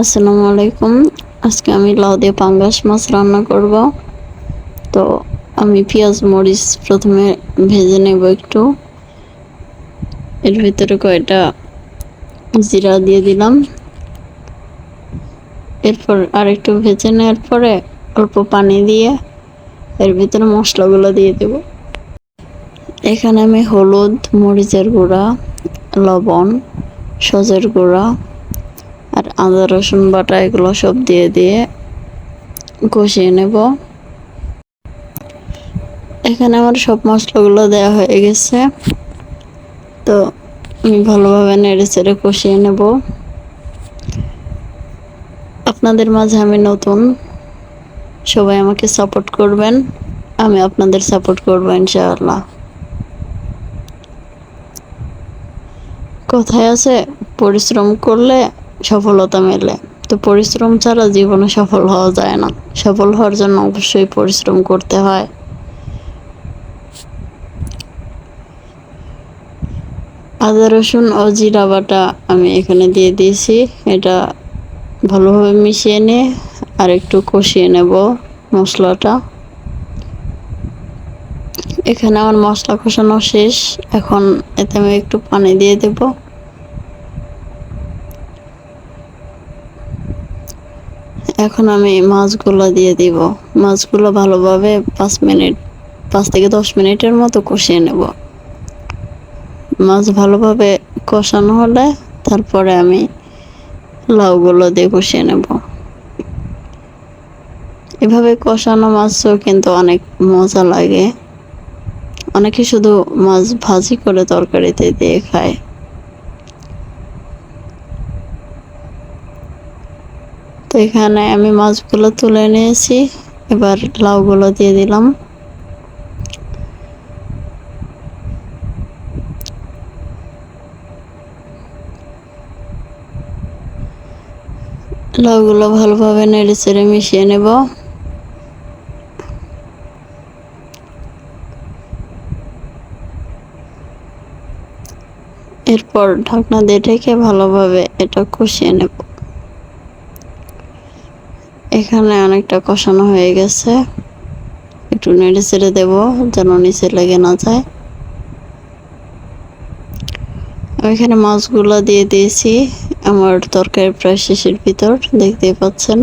আসসালামু আলাইকুম। আজকে আমি লাউ দিয়ে পাঙ্গাস মাছ রান্না করব। তো আমি পেঁয়াজ, মরিচ প্রথমে ভেজে নেব একটু। এর ভিতরে কয়টা জিরা দিয়ে দিলাম। এরপর আরেকটু ভেজে নেওয়ার পরে অল্প পানি দিয়ে এর ভিতরে মশলাগুলো দিয়ে দেব। এখানে আমি হলুদ, মরিচের গুঁড়া, লবণ, সজের গুঁড়া আর আদা, রসুন বাটা এগুলো সব দিয়ে দিয়ে কষিয়ে নেব। এখানে আমার সব মশলাগুলো দেওয়া হয়ে গেছে। তো আমি ভালোভাবে নেড়ে চেড়ে কষিয়ে নেব। আপনাদের মাঝে আমি নতুন। সবাই আমাকে সাপোর্ট করবেন। আমি আপনাদের সাপোর্ট করব ইনশাআল্লাহ। কথায় আছে, পরিশ্রম করলে সফলতা মেলে। তো পরিশ্রম ছাড়া জীবনে সফল হওয়া যায় না। সফল হওয়ার জন্য অবশ্যই পরিশ্রম করতে হয়। আদা, রসুন ও জিরা বাটা আমি এখানে দিয়ে দিয়েছি। এটা ভালোভাবে মিশিয়ে নিয়ে আর একটু কষিয়ে নেব মশলাটা। এখানে আমার মশলা কষানো শেষ। এখন এতে আমি একটু পানি দিয়ে দেব। এখন আমি মাছগুলো দিয়ে দিব। মাছগুলো ভালোভাবে পাঁচ মিনিট, পাঁচ থেকে দশ মিনিটের মতো কষিয়ে নেব। মাছ ভালোভাবে কষানো হলে তারপরে আমি লাউগুলো দিয়ে কষিয়ে নেব। এভাবে কষানো মাছও কিন্তু অনেক মজা লাগে। অনেকে শুধু মাছ ভাজি করে তরকারিতে দিয়ে খায়। তো এখানে আমি মাছগুলো তুলে নিয়েছি। এবার লাউগুলো দিয়ে দিলাম। লাউগুলো ভালোভাবে নেড়ে চেড়ে মিশিয়ে নেব। এরপর ঢাকনা দিয়ে ঢেকে ভালোভাবে এটা কষিয়ে নেব। এখানে অনেকটা কষানো হয়ে গেছে। একটু নেড়ে ছেড়ে দেব যেন নিচে লেগে না যায়। আমি এখানে মাছগুলো দিয়ে দিয়েছি, আমার তরকারি প্রায় শেষের ভিতর, দেখতেই পাচ্ছেন।